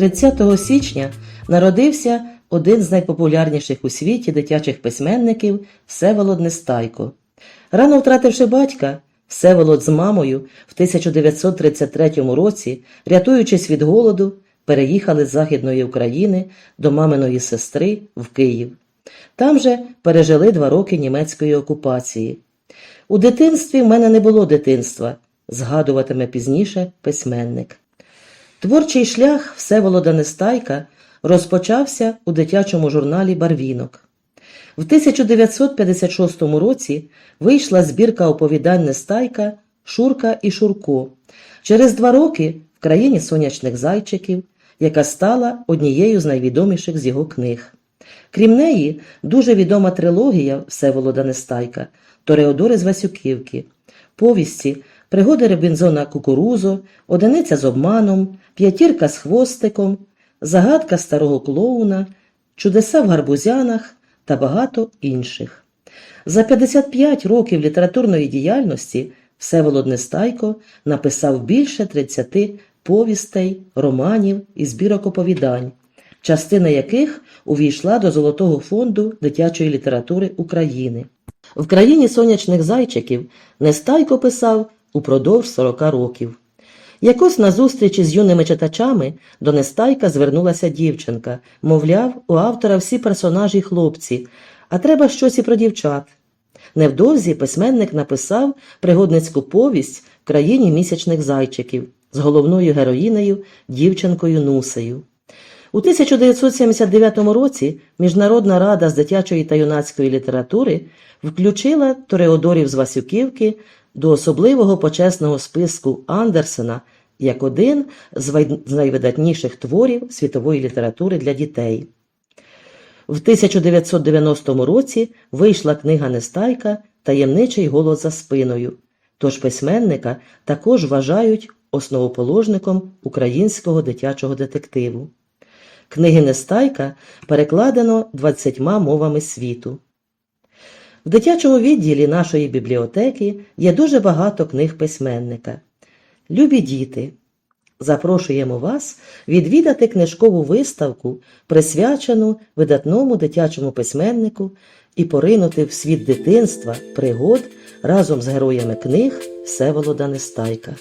30 січня народився один з найпопулярніших у світі дитячих письменників Всеволод Нестайко. Рано втративши батька, Всеволод з мамою в 1933 році, рятуючись від голоду, переїхали з Західної України до маминої сестри в Київ. Там же пережили два роки німецької окупації. У дитинстві в мене не було дитинства, згадуватиме пізніше письменник. Творчий шлях Всеволода Нестайка розпочався у дитячому журналі Барвінок. В 1956 році вийшла збірка оповідань Нестайка Шурка і Шурко. Через два роки в країні сонячних зайчиків, яка стала однією з найвідоміших з його книг. Крім неї, дуже відома трилогія Всеволода Нестайка Тореодори з Васюківки, повісті Пригоди Робінзона Кукурузо, Одиниця з обманом, П'ятірка з хвостиком, Загадка старого клоуна, Чудеса в гарбузянах та багато інших. За 55 років літературної діяльності Всеволод Нестайко написав більше 30 повістей, романів і збірок оповідань, частина яких увійшла до Золотого фонду дитячої літератури України. В країні сонячних зайчиків Нестайко писав упродовж 40 років. Якось на зустрічі з юними читачами до Нестайка звернулася дівчинка, мовляв, у автора всі персонажі хлопці, а треба щось і про дівчат. Невдовзі письменник написав пригодницьку повість в країні місячних зайчиків з головною героїнею дівчинкою Нусею. У 1979 році Міжнародна рада з дитячої та юнацької літератури включила Тореодорів з Васюківки до особливого почесного списку Андерсена як один з найвидатніших творів світової літератури для дітей. В 1990 році вийшла книга Нестайка Таємничий голос за спиною. Тож письменника також вважають основоположником українського дитячого детективу. Книги Нестайка перекладено 20 мовами світу. В дитячому відділі нашої бібліотеки є дуже багато книг письменника. Любі діти, запрошуємо вас відвідати книжкову виставку, присвячену видатному дитячому письменнику і поринути в світ дитинства, пригод разом з героями книг Всеволода Нестайка.